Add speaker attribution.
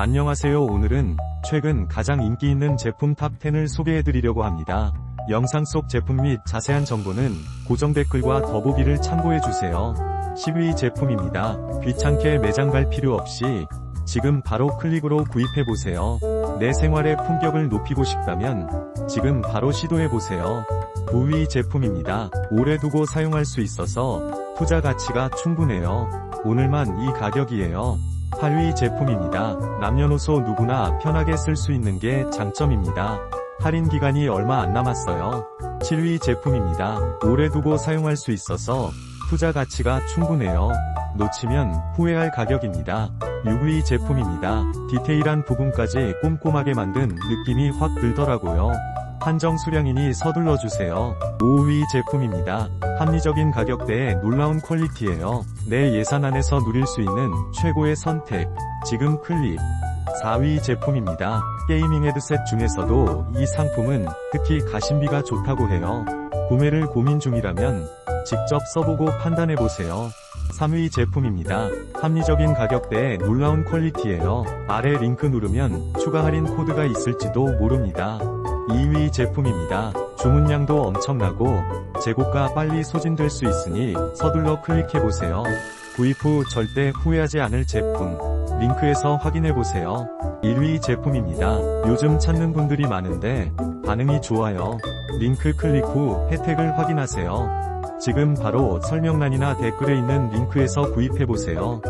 Speaker 1: 안녕하세요 오늘은 최근 가장 인기 있는 제품 탑10을 소개해드리려고 합니다. 영상 속 제품 및 자세한 정보는 고정 댓글과 더보기를 참고해주세요. 10위 제품입니다. 귀찮게 매장 갈 필요 없이 지금 바로 클릭으로 구입해보세요. 내 생활의 품격을 높이고 싶다면 지금 바로 시도해보세요. 9위 제품입니다. 오래 두고 사용할 수 있어서 투자 가치가 충분해요. 오늘만 이 가격이에요. 8위 제품입니다. 남녀노소 누구나 편하게 쓸 수 있는 게 장점입니다. 할인 기간이 얼마 안 남았어요. 7위 제품입니다. 오래 두고 사용할 수 있어서 투자 가치가 충분해요. 놓치면 후회할 가격입니다. 6위 제품입니다. 디테일한 부분까지 꼼꼼하게 만든 느낌이 확 들더라고요. 한정 수량이니 서둘러 주세요. 5위 제품입니다. 합리적인 가격대에 놀라운 퀄리티예요. 내 예산 안에서 누릴 수 있는 최고의 선택. 지금 클릭. 4위 제품입니다. 게이밍 헤드셋 중에서도 이 상품은 특히 가심비가 좋다고 해요. 구매를 고민 중이라면 직접 써보고 판단해보세요. 3위 제품입니다. 합리적인 가격대에 놀라운 퀄리티예요. 아래 링크 누르면 추가 할인 코드가 있을지도 모릅니다. 2위 제품입니다. 주문량도 엄청나고 재고가 빨리 소진될 수 있으니 서둘러 클릭해보세요. 구입 후 절대 후회하지 않을 제품. 링크에서 확인해보세요. 1위 제품입니다. 요즘 찾는 분들이 많은데 반응이 좋아요. 링크 클릭 후 혜택을 확인하세요. 지금 바로 설명란이나 댓글에 있는 링크에서 구입해보세요.